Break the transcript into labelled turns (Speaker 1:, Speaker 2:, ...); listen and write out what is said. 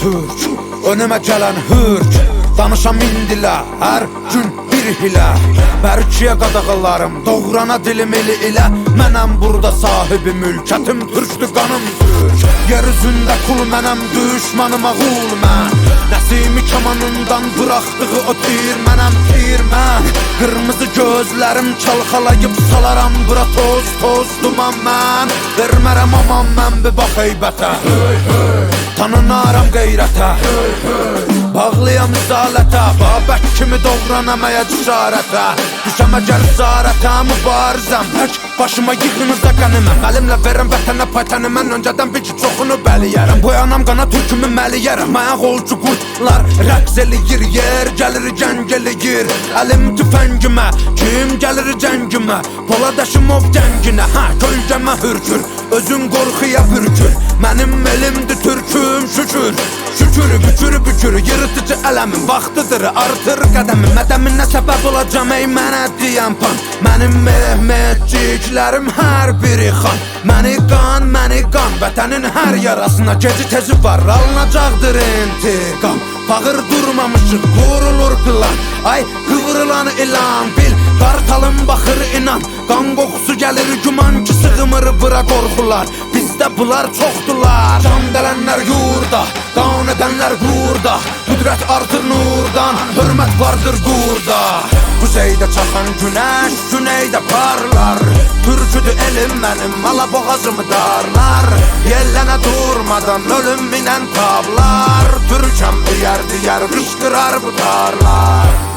Speaker 1: türk Önümə gələn hürk. Danışam indilə hər gün bir hilə. Bərkiyə qadağalarım Doğrana dilim eli ilə. Mənəm burada sahibi mülkətim türkdür qanım türk. Yer üzündə kul mənəm düşmanıma qul mən. Nəsimi kamanından bıraxdığı o tir mənəm tir mən. Qırmızı gözlərim çalxalayıb salaram bura toz toz duman mən. Vermərəm aman mən bir bax heybətə Tanınaram qeyrətə. Bağlıyam risalətə. Babək kimi doğranamaya cəsarətə. Düşəm əgər zarətə mübarizəm. Tək başıma yığınıza qəniməm Əlimlə verəm vətənə paytəni Mən öncədən bil ki çoxunu bəliyərəm Boyanam qana türkümü məliyərəm Ayaq olcu qurtlar rəqs eləyir Yer gəlir gəng eləyir. Əlim tüfəngimə Kim gəlir cəngimə? Polad Əşimov gənginə Hə kölgəmə hürkür Özün qorxuya bürkür Mənim elimdir türküm şükür. Şükür bükür bükür. Yırtıcı ələmin vaxtıdır. Artır qədəmi. Mədəminə səbəb olacam ey mənə deyən pan. Mənim mehmetçiklərim hər biri xan. Məni qan, məni qan. Vətənin hər yarasına geci tezi var. Alınacaqdır intiqam. Bağır durmamışıq vurulur plan. Ay qıvrılan ilan bil. Qartalın baxır inan. Qan qoxusu gəlir güman ki Gımırı bırak korkular. Bizde bular çoktular. Can delenler yurda Down edenler gurda. Kudret artır nurdan Hürmet vardır gurda. Kuzeyde çakan güneş Güneyde parlar. Türküdü elim benim Mala boğazımı darlar. Yellene durmadan ölüm inen tablar Türkçem diğer diğer Kışkırar bu darlar